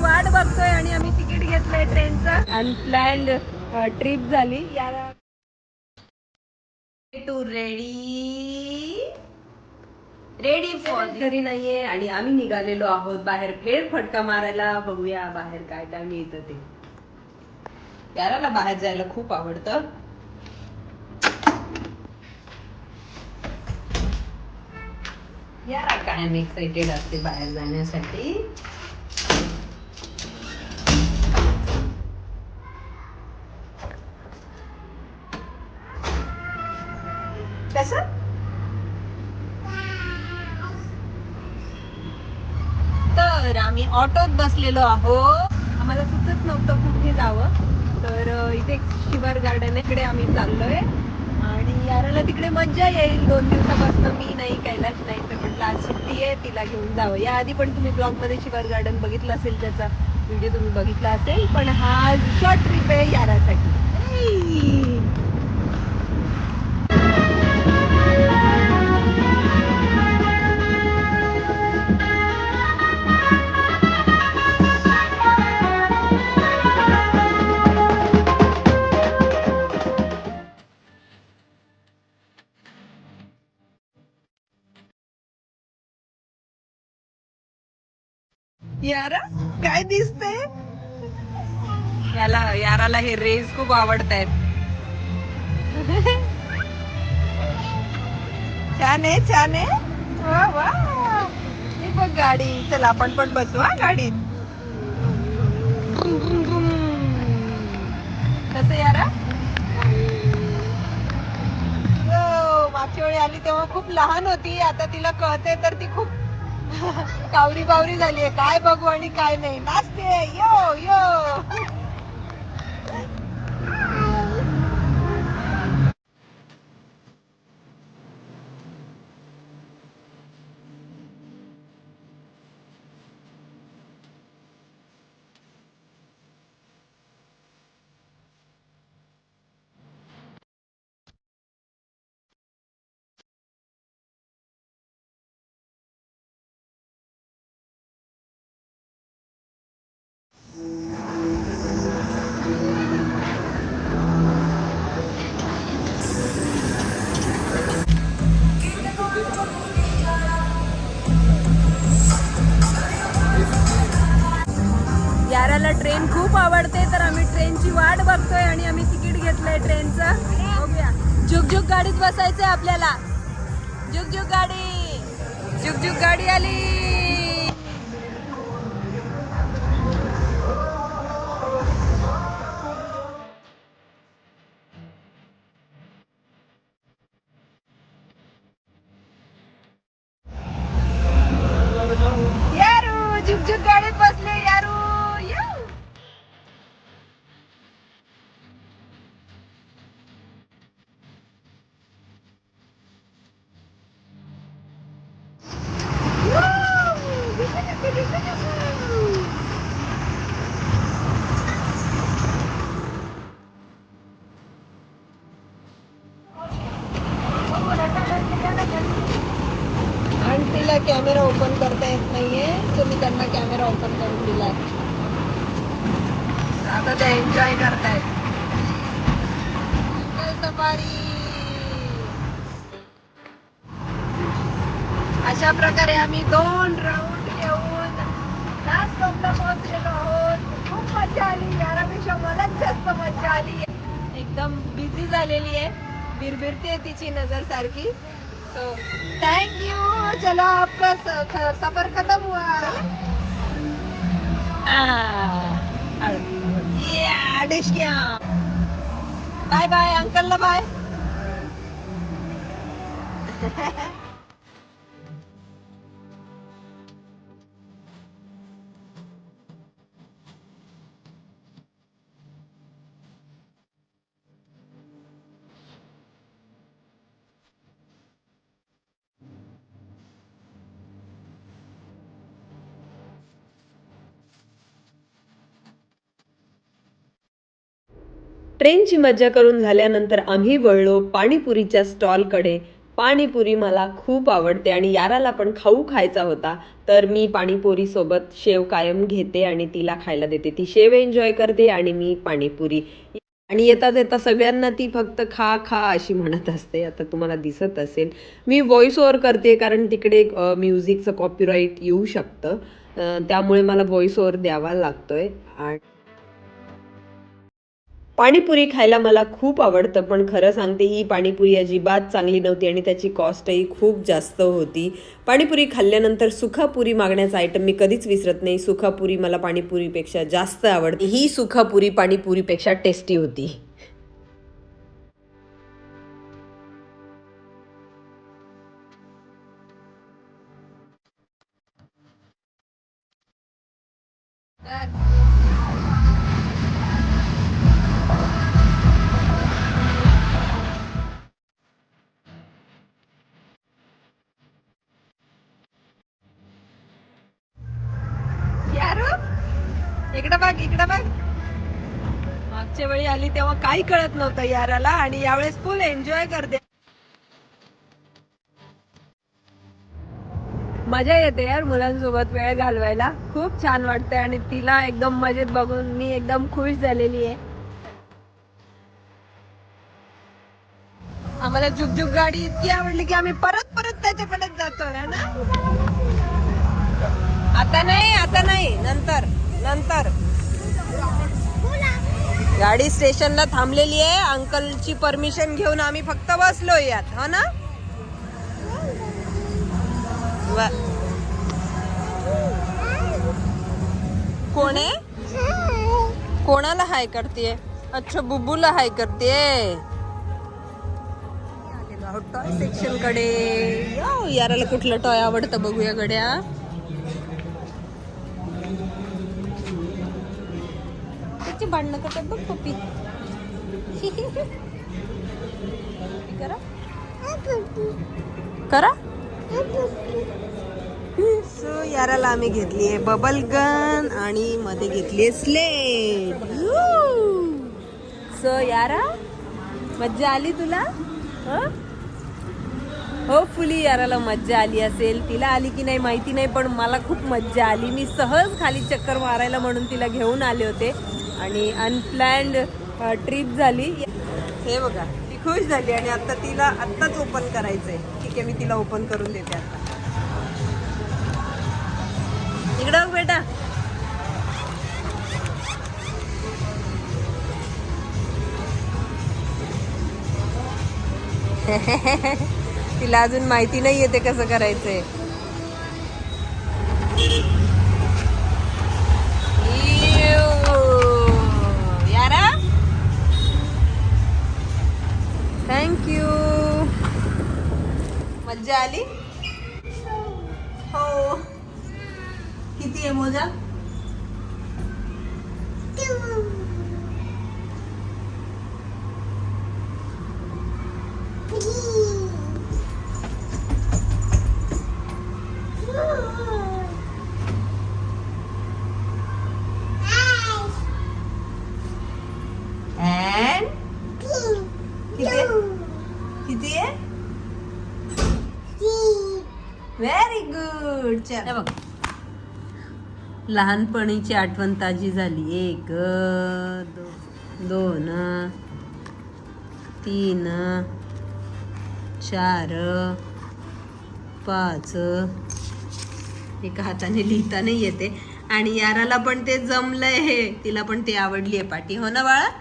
वाट बघतोय आणि आम्ही तिकीट घेतलंय ट्रेनचं. अनप्लॅन्ड ट्रिप झाली. याला टू रेडी रेडी फॉर घरी नाहीये आणि आम्ही निघालेलो आहोत बाहेर. फेर फटका मारायला बघूया बाहेर काय काय मिळतं ते. याराला बाहेर जायला खूप आवडतं. यारा कायम एक्साइटेड असते बाहेर जाण्यासाठी? कसं तर आम्ही ऑटोत बसलेलो आहोत. आम्हाला सुचत नव्हतं कुठे जावं. तर इथे शिवर गार्डन आहे. इकडे आम्ही चाललोय. आणि याराला तिकडे मज्जा येईल. दोन दिवसापासून मी नाही कैलाश नाही. तर म्हटलं आज सुट्टी आहे तिला घेऊन जावं. या आधी पण तुम्ही ब्लॉगमध्ये शिवर गार्डन बघितलं असेल त्याचा व्हिडिओ तुम्ही बघितला असेल. पण हा शॉर्ट ट्रिप आहे यारासाठी. यारा काय दिसते याला याराला हे रेस खूप आवडत आहेत छान आहे छान आहे. वा वा. हे बघ गाडी. चल आपण पण बसू हा गाडीत. कसं यारा? हो, मागच्या वेळी आली तेव्हा खूप लहान होती. आता तिला कळते तर ती खूप कावरी बावरी झालीये. काय बघू आणि काय नाही. नाचते यो यो वाट बघतोय आणि आम्ही तिकीट घेतलंय ट्रेनचं. बघूया. जुग गाडीत बसायचंय आपल्याला. झुकझुक गाडी. झुकझुक गाडी आली. झुकझुक जुग जुग गाडीत मी त्यांना कॅमेरा ओपन करून दिलाय आता ते एन्जॉय करतायत. सफारी. अशा प्रकारे आम्ही दोन राऊंड घेऊन लास्ट स्टॉपला पोहोचलेलो आहोत. खूप मजा आली. यारापेक्षा मलाच जास्त मजा आली. एकदम बिझी झालेली आहे. बिरबिरते तिची नजर सारखी. सो थँक्यू चलो आपका सफर खत्म हुआ बाय बाय अंकल बाय ट्रेनची मज्जा करून झाल्यानंतर आम्ही वळलो पाणीपुरीच्या स्टॉलकडे. पाणीपुरी मला खूप आवडते आणि याराला पण खाऊ खायचा होता. तर मी पाणीपुरीसोबत शेव कायम घेते आणि तिला खायला देते. ती शेव एन्जॉय करते आणि मी पाणीपुरी. आणि येता येता सगळ्यांना ती फक्त खा खा अशी म्हणत असते. आता तुम्हाला दिसत असेल. मी व्हॉइस ओवर करते कारण तिकडे म्युझिकचं कॉपीराईट येऊ शकतं. त्यामुळे मला व्हॉइस ओवर द्यावा लागतो आहे आणि पाणीपुरी खायला मला खूप आवडतं पण खरं सांगते ही पाणीपुरी अजिबात चांगली नव्हती आणि त्याची कॉस्टही खूप जास्त होती. पाणीपुरी खाल्ल्यानंतर सुखापुरी मागण्याचा आयटम मी कधीच विसरत नाही. सुखापुरी मला पाणीपुरीपेक्षा जास्त आवडते. ही सुखापुरी पाणीपुरीपेक्षा टेस्टी होती. यारो इकडे बघ इकडे बघ. मागच्या वेळी आली तेव्हा काही कळत नव्हतं याराला आणि यावेळेस फुल एन्जॉय करते. मजा येते यार मुलांसोबत वेळ घालवायला. खूप छान वाटते आणि तिला एकदम मजेत बघून मी एकदम खुश झालेली आहे. आम्हाला झुकझुक गाडी इतकी आवडली की आम्ही परत परत त्याच्याकडेच जातो ना? आता नाही आता नाही नंतर. नंतर. गाडी स्टेशनला थांबलेली आहे. अंकलची परमिशन घेऊन आम्ही फक्त बसलो यात हो ना? कोण आहे? कोणाला हाय करते अच्छा बुबूला हाय करते टॉय सेक्शनकडे. याराला कुठलं टॉय आवडतं बघूया गड्या. भांडणं करतात बघ पप्पी. करा. करा. सो याराला आम्ही घेतली आहे बबल गन आणि मध्ये घेतली आहे स्लेट सो यारा मज्जा आली तुला? होपफुली याराला मज्जा आली असेल. तिला आली की नाही माहिती नाही पण मला खूप मज्जा आली. मी सहज खाली चक्कर मारायला म्हणून तिला घेऊन आले होते. आणि अनप्लॅन्ड ट्रिप झाली. हे बघा ती खुश झाली आणि आता तिला आत्ताच ओपन करायचंय. ठीक आहे मी तिला ओपन करून देते आता. इकडं बेटा. तिला अजून माहिती नाही ते कसं करायचंय. मजा आली? हो. किती आहे मोजा? And व्हेरी गुड चल. बघ. लहानपणीची आठवण ताजी झाली. एक दो- दोन तीन चार पाच. एका हाताने लिहिता नाही येते. आणि याराला पण ते जमलंय. हे तिला पण ते आवडली आहे पाठी. हो ना बाळा?